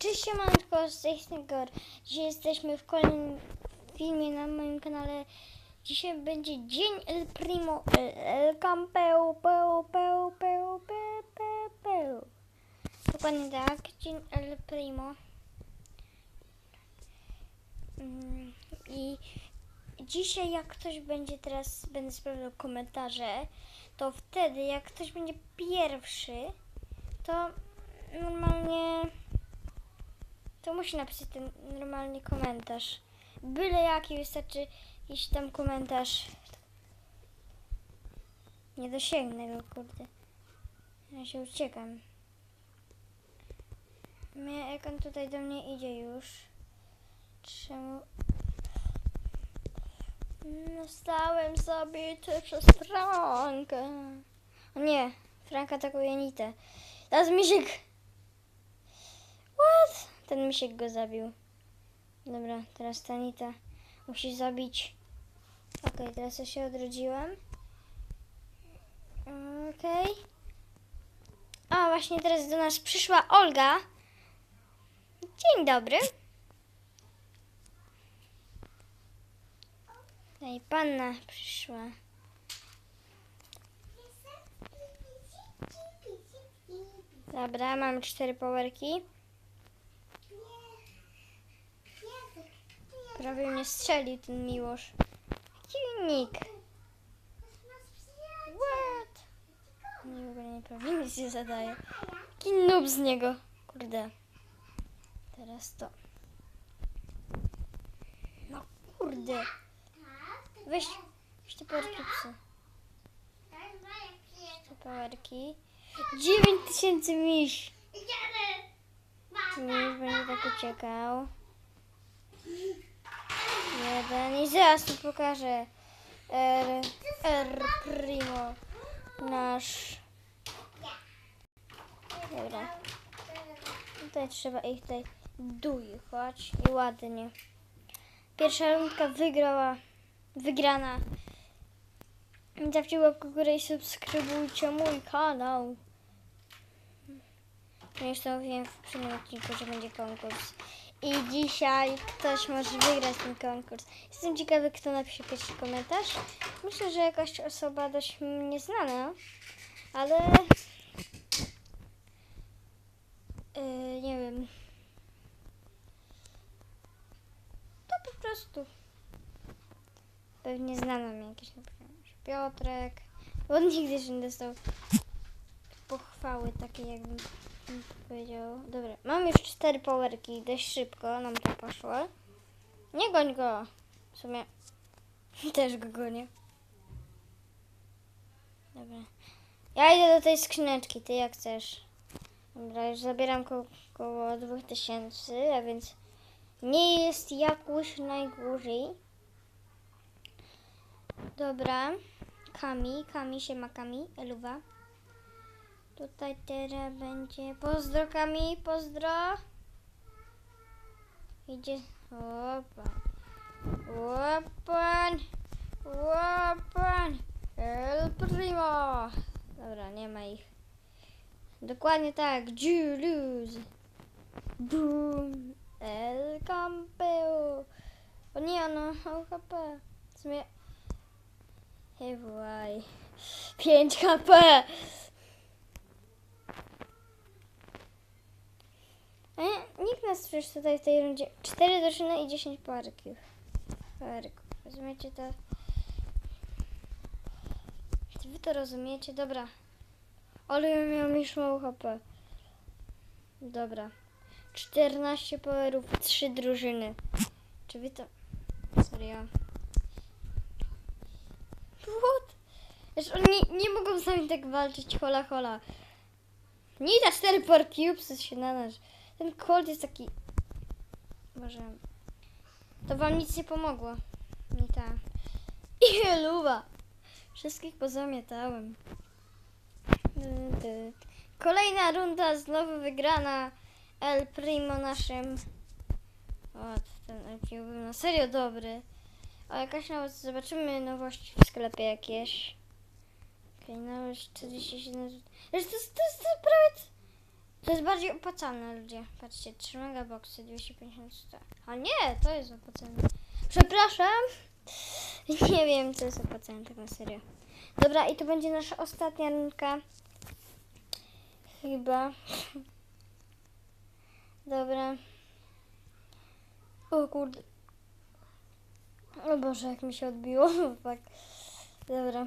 Cześć siemanko, z tej strony Gor. Dzisiaj jesteśmy w kolejnym filmie na moim kanale. Dzisiaj będzie Dzień El Primo, El, El Campeu, peu, peu, peu, peu, peu, peu. Dokładnie tak, Dzień El Primo. Mm, I dzisiaj jak ktoś będzie teraz, będę sprawdzał komentarze, to wtedy jak ktoś będzie pierwszy, to normalnie to musi napisać ten normalny komentarz. Byle jaki wystarczy jakiś tam komentarz. Nie dosięgnę go, kurde. Ja się uciekam. Mnie, jak tutaj do mnie idzie już. Czemu? No stałem sobie przez Frankę. O nie, Franka atakuje Nitę. Teraz Misiek. What? Ten Misiek go zabił. Dobra, teraz ta Nita musi zabić. Okej, teraz ja się odrodziłam. Okej. A, właśnie teraz do nas przyszła Olga. Dzień dobry. No i panna przyszła. Dobra, mamy cztery powerki. Prawie mnie strzelił ten miłosz. Jaki nick? What? Nie, w ogóle nie prawie nic nie zadaje. Jaki noob z niego. Kurde. Teraz to. No kurde. Weź, weź te powerki psy. Te powerki. 9000 miś. Miś będzie tak uciekał. Jeden i zaraz tu pokażę. R, R Primo. Nasz. Dobra. Tutaj trzeba ich tutaj dojechać i ładnie. Pierwsza rundka wygrała. Wygrana. Dawcie łapkę w górę i subskrybujcie mój kanał. Już to mówiłem w poprzednim odcinku, że będzie konkurs. I dzisiaj ktoś może wygrać ten konkurs. Jestem ciekawy, kto napisze pierwszy komentarz. Myślę, że jakaś osoba dość nieznana, ale yy, nie wiem. To po prostu pewnie znana mi jakiś na przykład Piotrek. On nigdy jeszcze nie dostał pochwały takiej, jakbym bym powiedział. Dobra, mam już cztery powerki, dość szybko nam to poszło. Nie goń go. W sumie też go gonię. Dobra. Ja idę do tej skrzyneczki, ty jak chcesz. Dobra, już zabieram ko około 2000, a więc nie jest jakoś najgorzej. Dobra. Kami, Kami się ma Kami, Eluwa. Tutaj teraz będzie. Pozdro Kami, pozdro. Idzie. Opa. Łopan. Łopan. El Primo. Dobra, nie ma ich. Dokładnie tak. Julius. Boom. El Campeo. O nie, ono. HP. W sumie. Hej, właj. 5 HP. A nie, nikt nas przecież tutaj w tej rundzie. 4 drużyny i 10 parków. Parków. Rozumiecie to? Czy wy to rozumiecie? Dobra. Ale ja miałam już mało HP. Dobra. 14 powerów, 3 drużyny. Czy wy to... Serio? What? Wiesz, oni nie mogą sami tak walczyć, hola hola. Nie da 4 power cubes się na nasz. Ten cold jest taki... Może... To wam nic nie pomogło. Nie ta. I heluwa. Wszystkich pozamiatałem. Kolejna runda znowu wygrana El Primo naszym. O, ten El Primo był na serio dobry. O, jakaś nawet zobaczymy nowości w sklepie jakieś. Okej, okay, nowość 47. Wiesz, to, jest- to jest to prawie... To jest bardziej opłacalne, ludzie. Patrzcie, 3 megaboxy, 250 sta. A nie, to jest opłacalne. Przepraszam. Nie wiem, co jest opłacalne, tak na serio. Dobra, i to będzie nasza ostatnia rundka. Chyba. Dobra. O kurde. O Boże, jak mi się odbiło. Dobra.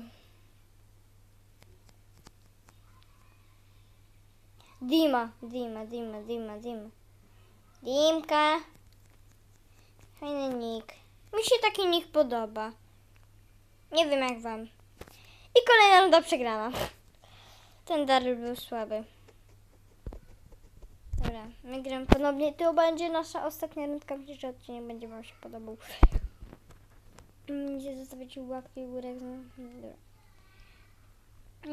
Dima, Dima, Dima, Dima, Dima. Dimka. Fajny nick. Mi się taki nick podoba. Nie wiem jak wam. I kolejna runda przegrana. Ten Daryl był słaby. Dobra, my gramy ponownie. To będzie nasza ostatnia rundka. Myślę, że odcinek będzie wam się podobał. Będziecie zostawiać łapki w górę. Dobra.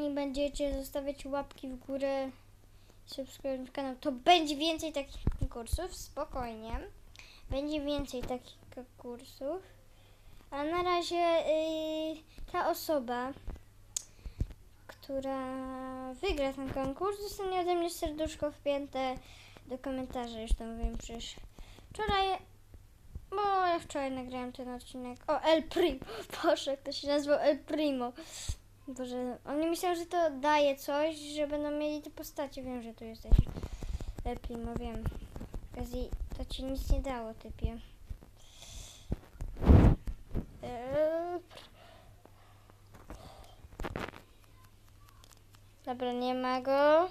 I będziecie zostawiać łapki w górę subskrybując kanał, to będzie więcej takich konkursów, spokojnie. Będzie więcej takich konkursów. A na razie yy, ta osoba, która wygra ten konkurs, dostanie ode mnie serduszko wpięte do komentarzy. Już to mówiłem przecież wczoraj, bo ja wczoraj nagrałem ten odcinek. O, El Primo. Boże, jak to się nazywał El Primo. Boże, oni myślą, że to daje coś, że będą mieli te postacie. Wiem, że tu jesteś. Primo, wiem. W okazji to ci nic nie dało, typie. Eee, Dobra, nie ma go.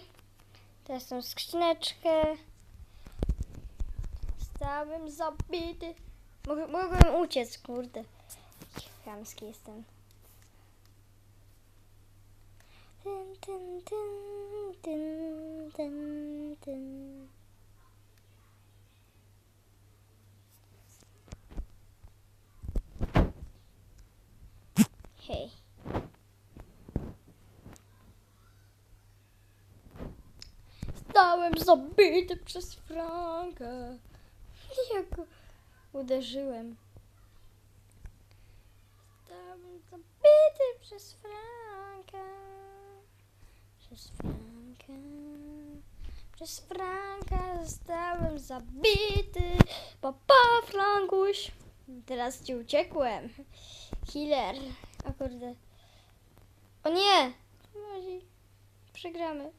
Teraz tą skrzyneczkę. Stałem zabity. Mog- mogłem uciec, kurde. Chamski jestem. Tyn, tyn, tyn, tyn. Hej. Stałem zabity przez Franka. Jak uderzyłem. Stałem zabity przez Franka. Przez Franka. Przez zostałem zabity. Papa Frankuś. Teraz ci uciekłem. Healer. O kurde. O nie! Przegramy.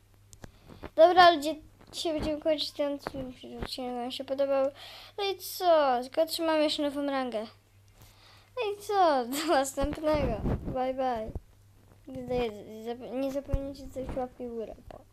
Dobra, ludzie, dzisiaj będziemy kończyć ten Odcinek wam się podobał. No i co? Tylko trzymam jeszcze nową rangę. No i co? Do następnego. Bye bye. Nie zapomnijcie coś łapki w górę. Pa.